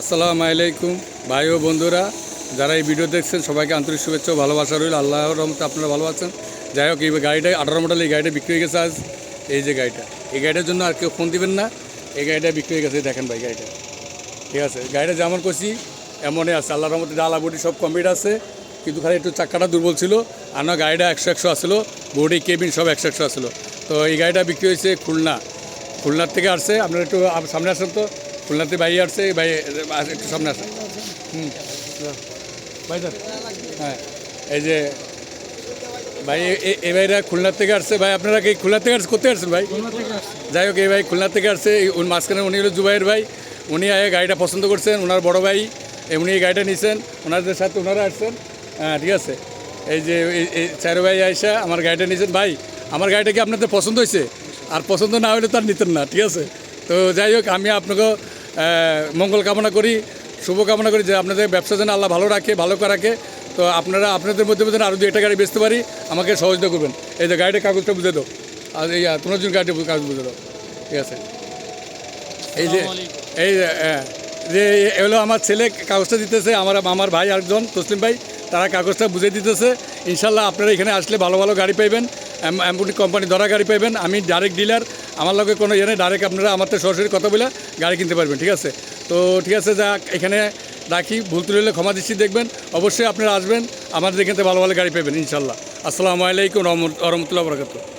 আসসালামু আলাইকুম, ভাই ও বন্ধুরা। যারা এই ভিডিও দেখছেন, সবাইকে আন্তরিক শুভেচ্ছা ভালোবাসা রইল। আল্লাহর রহমতে আপনারা ভালো আছেন। যাই হোক, এই গাড়িটা আঠারো মডেল, এই গাড়িটা বিক্রি হয়ে গেছে আজ। এই যে গাড়িটা, এই গাড়িটার জন্য আর কেউ ফোন দিবেন না। এই গাড়িটা বিক্রি হয়ে গেছে, দেখেন ভাই গাড়িটা। ঠিক আছে গাড়িটা যেমন করছি এমনই আছে। আল্লাহর রহমতে ডালা বুটি সব কমপ্লিট আছে। কিন্তু খালি একটু চাক্কাটা দুর্বল ছিল। আর না, গাড়িটা একশো একশো আসলো বডি, কেবিন সব একশো একশো আসলো তো এই গাড়িটা বিক্রি হয়েছে খুলনা। খুলনার থেকে আসছে। আপনারা একটু সামনে আসেন তো। খুলনাতে ভাই আসছে ভাই একটু সামনে হুম। ভাই হ্যাঁ এই যে ভাই এ- ভাইরা খুলনার থেকে আসছে। ভাই আপনারা কি খুলনার থেকে আসছে কোথায় আসছেন ভাই? যাই হোক এই ভাই খুলনার থেকে আসছে। মাঝখানে উনি হলো জুবাইয়ের ভাই। উনি আগে গাড়িটা পছন্দ করছেন ওনার বড় ভাই। এ উনি এই গাড়িটা নিয়েছেন ওনাদের সাথে ওনারা আসছেন। হ্যাঁ ঠিক আছে। এই যে এই- এই ভাই আইসা আমার গাড়িটা নিয়েছেন ভাই আমার গাড়িটা কি আপনাদের পছন্দ হয়েছে আর পছন্দ না হলে তার নিতেন না ঠিক আছে? তো যাই হোক আমি আপনাকে মঙ্গল কামনা করি শুভ কামনা করি যে আপনাদের ব্যবসা যেন আল্লাহ ভালো রাখে ভালো করে রাখে। তো আপনারা আপনাদের মধ্যে মধ্যে আরও দু একটা গাড়ি বেচতে পারি আমাকে সহযোগিতা করবেন। এই যে গাড়িটা কাগজটা বুঝে দাও। আর এই তোমার জন্য গাড়িটা কাগজ বুঝে দাও। ঠিক আছে? এই যে এই যে, হ্যাঁ, যে এগুলো হলো আমার ছেলে কাগজটা দিতেছে আমার আমার ভাই আরেকজন তসলিম ভাই। তারা কাগজটা বুঝে দিতেছে। ইনশাল্লাহ আপনারা এখানে আসলে ভালো ভালো গাড়ি পাইবেন অ্যাম্পুটি কোম্পানি ধরা গাড়ি পাইবেন। আমি ডাইরেক্ট ডিলার আমার লগে কোনো ইয়ে নেই ডাইরেক্ট আপনারা আমার তো সরাসরি কথা বলে গাড়ি কিনতে পারবেন, ঠিক আছে? তো ঠিক আছে যা এখানে রাখি, ভুল তুলে ক্ষমা দৃষ্টি দেখবেন। অবশ্যই আপনারা আসবেন, আমাদের এখান ভালো ভালো গাড়ি পাবেন ইনশাল্লাহ। আসসালামু আলাইকুম রহমতুল্লাহ বরকাত